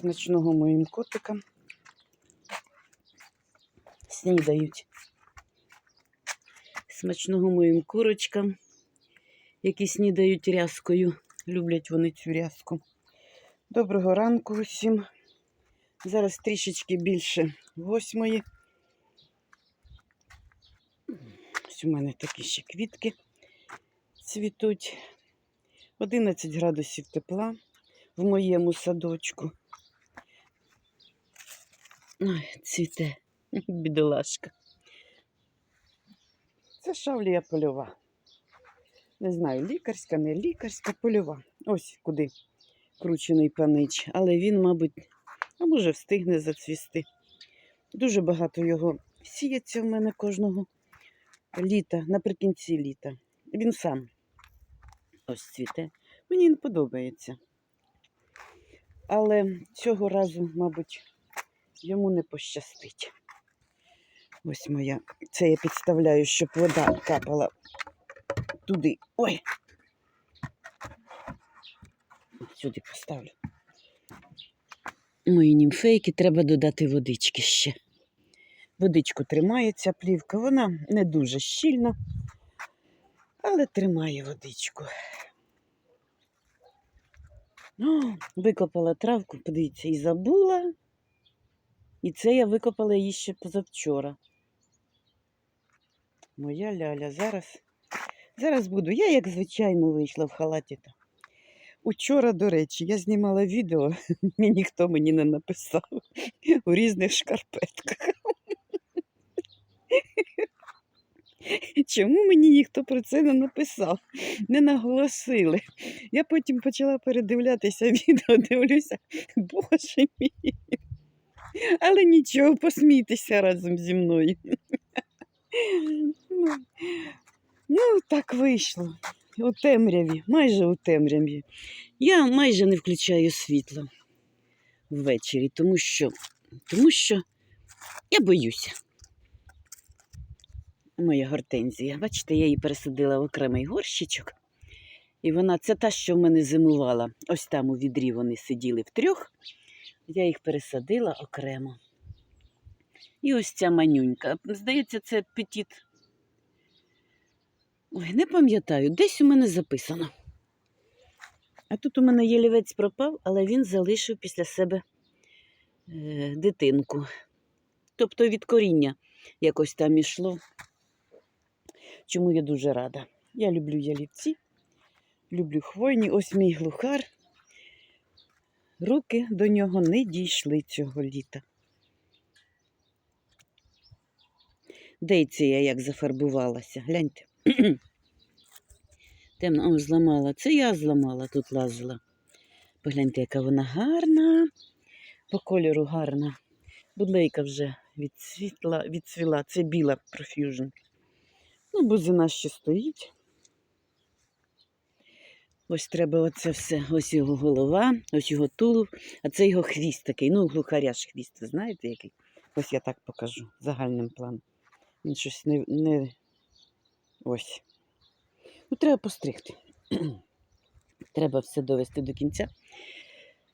Смачного моїм котикам. Снідають. Смачного моїм курочкам, які снідають рязкою. Люблять вони цю рязку. Доброго ранку усім. Зараз трішечки більше восьмої. Ось у мене такі ще квітки цвітуть. 11 градусів тепла в моєму садочку. Ой, цвіте, бідолашка. Це шавлія польова. Не знаю, лікарська, не лікарська, польова. Ось куди кручений панич. Але він, мабуть, а може встигне зацвісти. Дуже багато його сіється в мене кожного літа, наприкінці літа. Він сам ось цвіте. Мені він подобається. Але цього разу, мабуть, йому не пощастить. Ось моя. Це я підставляю, щоб вода капала туди. Ой. Сюди поставлю. Мої німфейки треба додати водички ще. Водичку тримає ця плівка, вона не дуже щільна, але тримає водичку. О, викопала травку, подивіться, і забула. І це я викопала її ще позавчора. Моя ляля. Зараз, зараз буду. Я, як звичайно, вийшла в халаті. Учора, до речі, я знімала відео, і ніхто мені не написав у різних шкарпетках. Чому мені ніхто про це не написав, не наголосили? Я потім почала передивлятися відео, дивлюся, боже мій. Але нічого, посмійтеся разом зі мною. Ну, Ну, так вийшло. У темряві, майже у темряві. Я майже не включаю світло ввечері, тому що, тому що я боюся. Моя гортензія. Бачите, я її пересадила в окремий горщичок. І вона, це та, що в мене зимувала. Ось там у відрі вони сиділи втрьох. Я їх пересадила окремо. І ось ця манюнька. Здається, це петіт. Ой, не пам'ятаю, десь у мене записано. А тут у мене ялівець пропав, але він залишив після себе е, дитинку. Тобто від коріння якось там ішло. Чому я дуже рада. Я люблю ялівці, люблю хвойні. Ось мій глухар. Руки до нього не дійшли цього літа. Дейці я як зафарбувалася. Гляньте. Темно, о, зламала. Це я зламала, тут лазила. Погляньте, яка вона гарна, по кольору гарна. Будлейка вже відцвітла, відцвіла. Це біла Profusion. Ну, бузина ще стоїть. Ось треба оце все. Ось його голова, ось його тулуб, а це його хвіст такий. Ну, глухаря ж хвіст, знаєте який? Ось я так покажу загальним планом. Він щось не. не... Ось. Ну, треба постригти. треба все довести до кінця.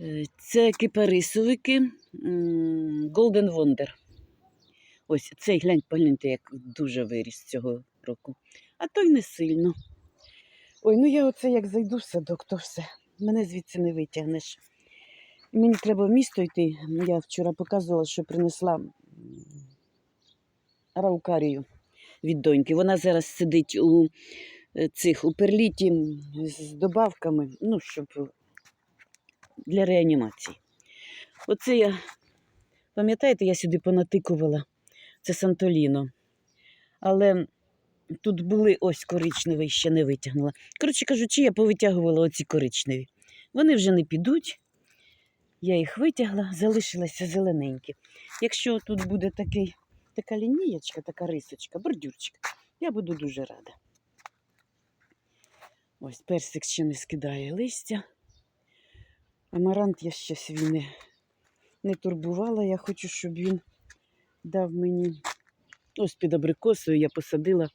Е, Це кипарисовики Golden Wonder. Ось цей глянь, погляньте, як дуже виріс цього року. А той не сильно. Ой, ну я оце як зайду в садок, то все. Мене звідси не витягнеш. Мені треба в місто йти. Я вчора показувала, що принесла раукарію від доньки. Вона зараз сидить у е, цих у перліті з добавками, ну, щоб для реанімації. Оце я, пам'ятаєте, я сюди понатикувала. Це Сантоліно. Але тут були ось коричневі, ще не витягнула. Коротше кажучи, я повитягувала оці коричневі. Вони вже не підуть. Я їх витягла, залишилися зелененькі. Якщо тут буде такий, така лінієчка, така рисочка, бордюрчик, я буду дуже рада. Ось персик ще не скидає листя. Амарант я ще свій не, не турбувала. Я хочу, щоб він дав мені. Ось під абрикосою я посадила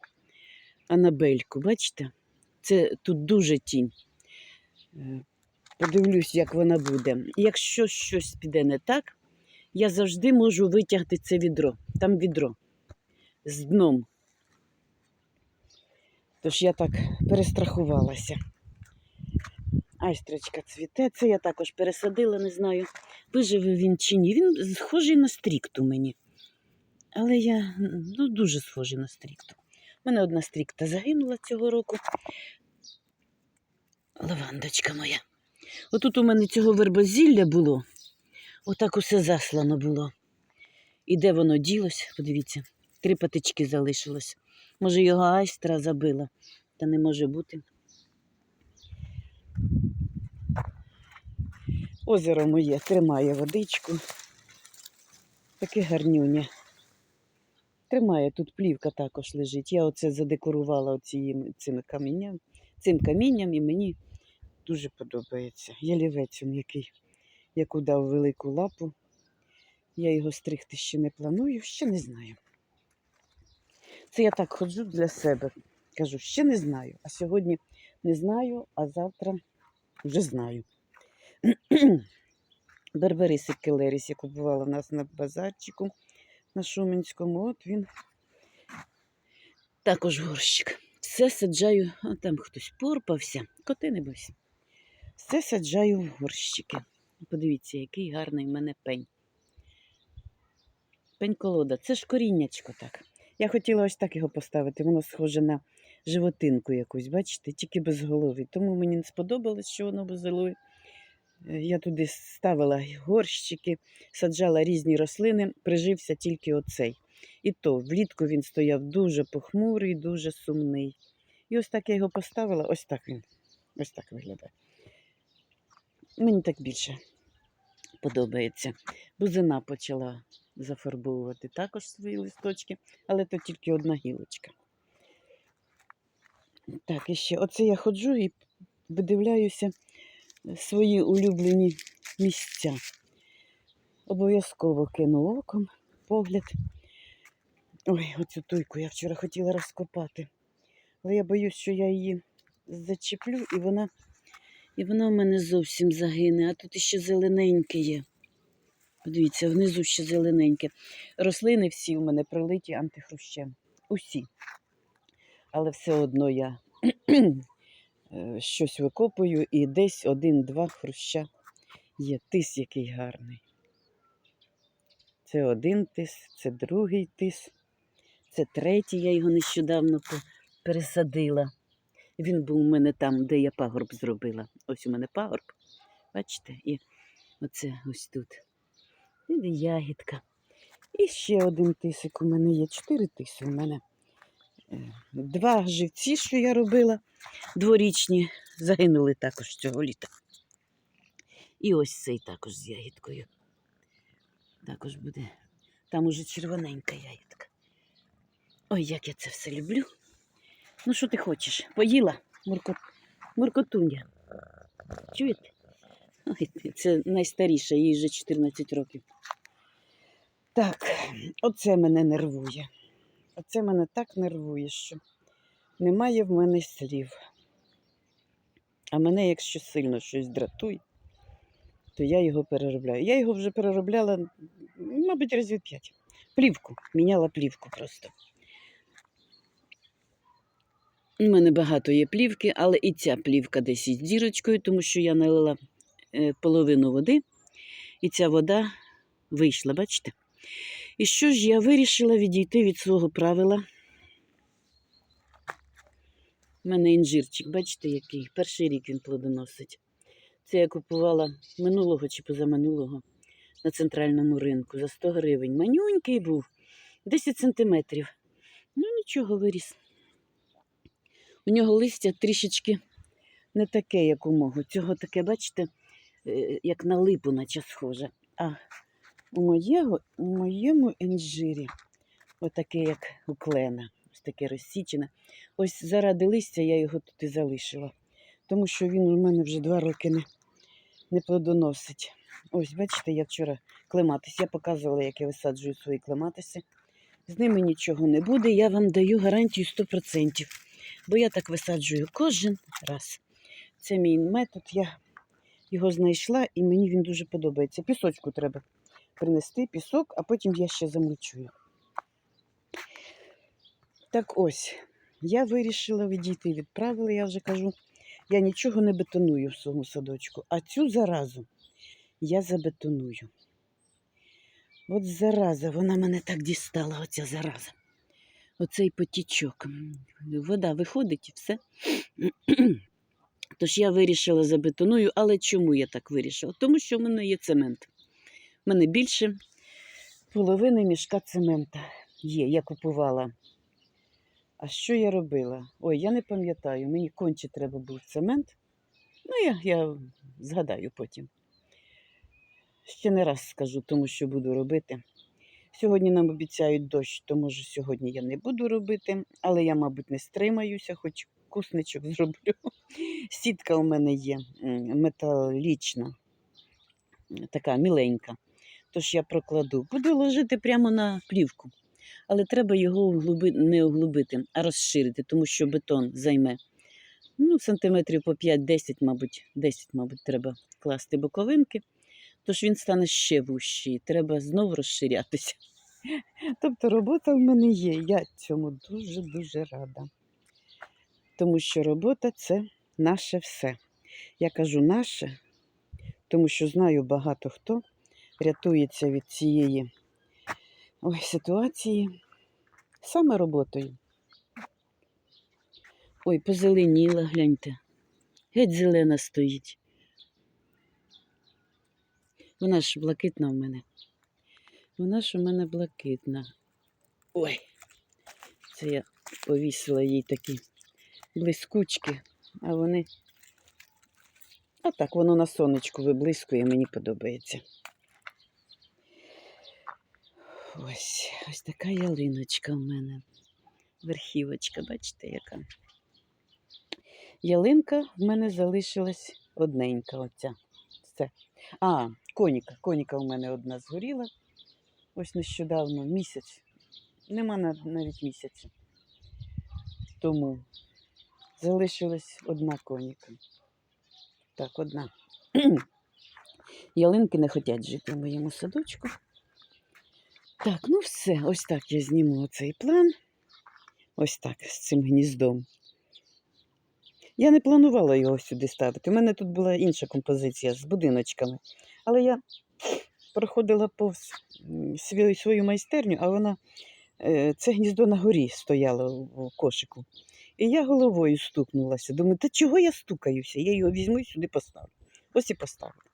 анабельку. Бачите? Це тут дуже тінь. Е, Подивлюсь, як вона буде. Якщо щось піде не так, я завжди можу витягти це відро. Там відро з дном. Тож я так перестрахувалася. Айстрочка цвіте, це я також пересадила, не знаю, виживе він чи ні. Він схожий на стрікту мені. Але я ну, дуже схожий на стрікту. У мене одна стрікта загинула цього року. Лавандочка моя. Отут у мене цього вербозілля було. Отак усе заслано було. І де воно ділось, подивіться, три патички залишилось. Може, його айстра забила, та не може бути. Озеро моє тримає водичку. Таке гарнюня. Тримає, тут плівка також лежить. Я оце задекорувала оцією, цими камінням, цим камінням і мені дуже подобається. Ялівець який, яку дав велику лапу. Я його стригти ще не планую, ще не знаю. Це я так ходжу для себе. Кажу, ще не знаю. А сьогодні не знаю, а завтра вже знаю. Берберисик Келеріс я купувала в нас на базарчику на Шуменському. От він також горщик. Все саджаю, а там хтось порпався, коти не бойся. Все саджаю в горщики. Подивіться, який гарний в мене пень. Пень колода. Це ж коріннячко так. Я хотіла ось так його поставити. Воно схоже на животинку якусь, бачите, тільки без голови. Тому мені не сподобалось, що воно без голови. Я туди ставила горщики, саджала різні рослини, прижився тільки оцей. І то влітку він стояв дуже похмурий, дуже сумний. І ось так я його поставила, ось так він. Ось так виглядає. Мені так більше подобається. Бузина почала зафарбовувати також свої листочки, але то тільки одна гілочка. Так, і ще оце я ходжу і видивляюся свої улюблені місця. Обов'язково кину оком погляд. Ой, оцю туйку я вчора хотіла розкопати. Але я боюсь, що я її зачеплю і вона, і вона в мене зовсім загине, а тут іще зелененьке є. Подивіться, внизу ще зелененьке. Рослини всі у мене пролиті антихрущем. Усі. Але все одно я щось викопую і десь один-два хруща є. Тис який гарний. Це один тис, це другий тис, це третій, я його нещодавно пересадила. Він був у мене там, де я пагорб зробила. Ось у мене пагорб. Бачите? І оце ось тут. І ягідка. І ще один тисик у мене є. Чотири тиси у мене. Два живці, що я робила, дворічні, загинули також цього літа. І ось цей також з ягідкою. Також буде. Там уже червоненька ягідка. Ой, як я це все люблю. Ну, що ти хочеш? Поїла Мурко... Муркотуня. Чуєте? Ой, це найстаріша, їй вже 14 років. Так, оце мене нервує. Оце мене так нервує, що немає в мене слів. А мене, якщо сильно щось дратує, то я його переробляю. Я його вже переробляла, мабуть, разів п'ять. Плівку. Міняла плівку просто. У мене багато є плівки, але і ця плівка десь із дірочкою, тому що я налила е, половину води, і ця вода вийшла, бачите? І що ж я вирішила відійти від свого правила. У мене інжирчик, бачите, який? Перший рік він плодоносить. Це я купувала минулого чи позаминулого на центральному ринку за 100 гривень. Манюнький був, 10 сантиметрів. Ну, нічого виріс. У нього листя трішечки не таке, як у мого. Цього таке, бачите, е, як на липу, наче схоже. А у, моєго, у моєму інжирі, отаке, як у клена, ось таке розсічене. Ось заради листя я його тут і залишила, тому що він у мене вже два роки не, не плодоносить. Ось, бачите, я вчора клематис. Я показувала, як я висаджую свої клематиси. З ними нічого не буде, я вам даю гарантію 100%. Бо я так висаджую кожен раз. Це мій метод. Я його знайшла, і мені він дуже подобається. Пісочку треба принести, пісок, а потім я ще замульчую. Так ось, я вирішила відійти, відправила, я вже кажу, я нічого не бетоную в своєму садочку, а цю заразу я забетоную. От зараза, вона мене так дістала, оця зараза. Оцей потічок. Вода виходить і все. Тож я вирішила забетоную, але чому я так вирішила? Тому що в мене є цемент. У мене більше половини мішка цемента є. Я купувала. А що я робила? Ой, я не пам'ятаю, мені конче треба був цемент. Ну, я, я згадаю потім. Ще не раз скажу, тому що буду робити. Сьогодні нам обіцяють дощ, то може сьогодні я не буду робити, але я, мабуть, не стримаюся, хоч кусничок зроблю. Сітка у мене є металічна, така міленька. Тож я прокладу. Буду ложити прямо на плівку. Але треба його углуби... не углубити, а розширити, тому що бетон займе ну, сантиметрів по 5-10, мабуть, 10, мабуть, треба класти боковинки. Тож він стане ще вущий. Треба знову розширятися. Тобто робота в мене є. Я цьому дуже-дуже рада. Тому що робота це наше все. Я кажу наше, тому що знаю багато хто рятується від цієї ой, ситуації саме роботою. Ой, позеленіла, гляньте. Геть зелена стоїть. Вона ж блакитна в мене. Вона ж у мене блакитна. Ой, це я повісила їй такі блискучки, а вони. А так воно на сонечку виблискує, мені подобається. Ось, ось така ялиночка в мене. Верхівочка, бачите, яка. Ялинка в мене залишилась одненька. Оця. Все. А, коніка. Коніка в мене одна згоріла. Ось нещодавно, місяць. Нема навіть місяця. Тому залишилась одна коніка. Так, одна. Ялинки не хочуть жити в моєму садочку. Так, ну все, ось так я зніму цей план. Ось так, з цим гніздом. Я не планувала його сюди ставити. У мене тут була інша композиція з будиночками. Але я проходила повз свою, свою майстерню, а вона е, це гніздо на горі стояло в кошику. І я головою стукнулася. Думаю, та чого я стукаюся? Я його візьму і сюди поставлю. Ось і поставлю.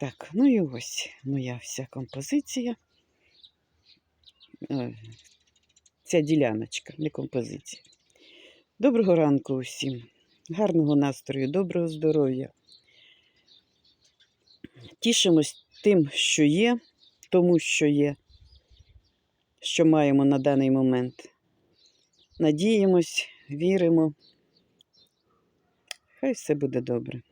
Так, ну і ось моя вся композиція. Е, Ця діляночка, не композиція. Доброго ранку усім. Гарного настрою, доброго здоров'я. Тішимось тим, що є, тому що є, що маємо на даний момент. Надіємось, віримо. Хай все буде добре.